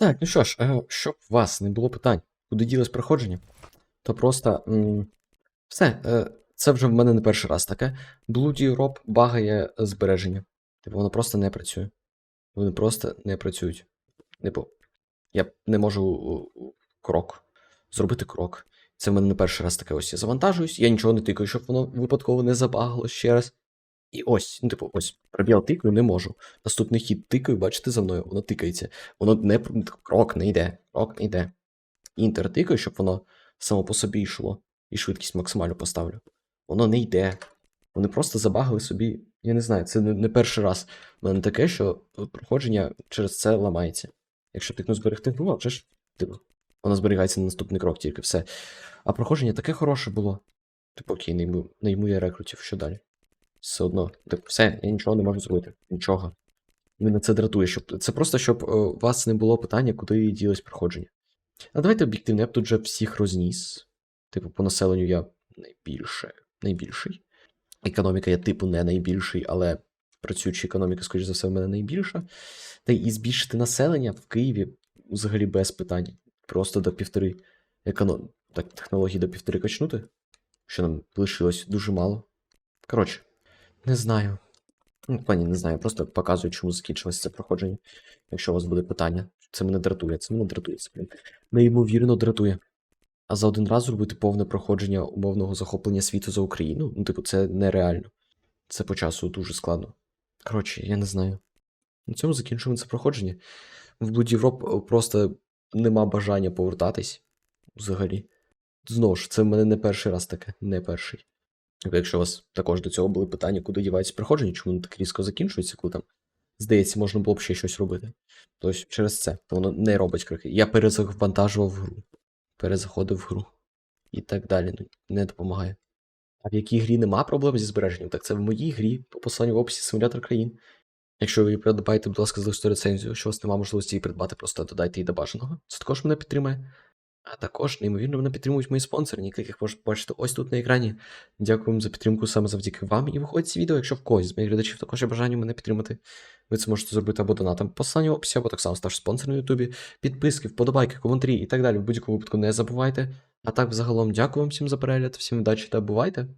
Так, ну що ж, е, щоб у вас не було питань, куди ділось проходження, то просто все. Е, це вже в мене не перший раз таке. Bloody Rob багає збереження. Типу, воно просто не працює. Вони просто не працюють. Типу, я не можу крок. Зробити крок. Це в мене не перший раз таке ось. Я завантажуюсь, я нічого не тикаю, щоб воно випадково не забагало ще раз. І ось, ну, типу, ось, пробіл тикаю, не можу. Наступний хід тикаю, бачите за мною, воно тикається. Воно не крок не йде, крок не йде. Інтер тикаю, щоб воно само по собі йшло. І швидкість максимально поставлю. Воно не йде. Вони просто забагали собі. Я не знаю, це не, перший раз. У мене таке, що проходження через це ламається. Якщо тикну зберегти гру, а ж типу, воно зберігається на наступний крок тільки все. А проходження таке хороше було. Типу, окей, не йму, не йму я рекрутів, що далі? Все одно. Типу, все, я нічого не можу зробити. Нічого. Мене це дратує, щоб. Це просто, щоб е, у вас не було питання, куди ділось проходження. А давайте об'єктивно, я б тут вже всіх розніс. Типу, по населенню я найбільше, найбільший. Економіка я, типу, не найбільший, але працююча економіка, скоріш за все, в мене найбільша. Та і збільшити населення в Києві взагалі без питань. Просто до півтори економ... так, технології до півтори качнути. Що нам лишилось дуже мало. Коротше, не знаю. Ну, в плані не знаю, просто показую, чому закінчилося це проходження. Якщо у вас буде питання, це мене дратує, це мене дратує, це блін. Неймовірно дратує. А за один раз зробити повне проходження умовного захоплення світу за Україну, ну, типу, це нереально. Це по часу дуже складно. Коротше, я не знаю. На цьому закінчуємо це проходження. В Blood Europe просто нема бажання повертатись взагалі. Знову ж, це в мене не перший раз таке, не перший. Якщо у вас також до цього були питання, куди дівається проходження, чому воно так різко закінчується, коли там, здається, можна було б ще щось робити. Тобто через це воно не робить кроки. Я перезавантажував гру, перезаходив в гру і так далі. Ну, не допомагає. А в якій грі нема проблем зі збереженням, так це в моїй грі по посиланню в описі симулятор країн. Якщо ви придбаєте, будь ласка, залиште рецензію, що у вас немає можливості її придбати, просто додайте її до бажаного. Це також мене підтримує. А також, неймовірно, мене підтримують мої спонсори, яких можете бачити ось тут на екрані. Дякую за підтримку саме завдяки вам. І виходить з відео, якщо в когось з моїх глядачів також є бажання мене підтримати. Ви це можете зробити або донатом по в описі, або так само ставши спонсором на Ютубі. Підписки, вподобайки, коментарі і так далі. В будь-якому випадку не забувайте. А так, взагалом, дякую вам всім за перегляд, всім удачі та бувайте!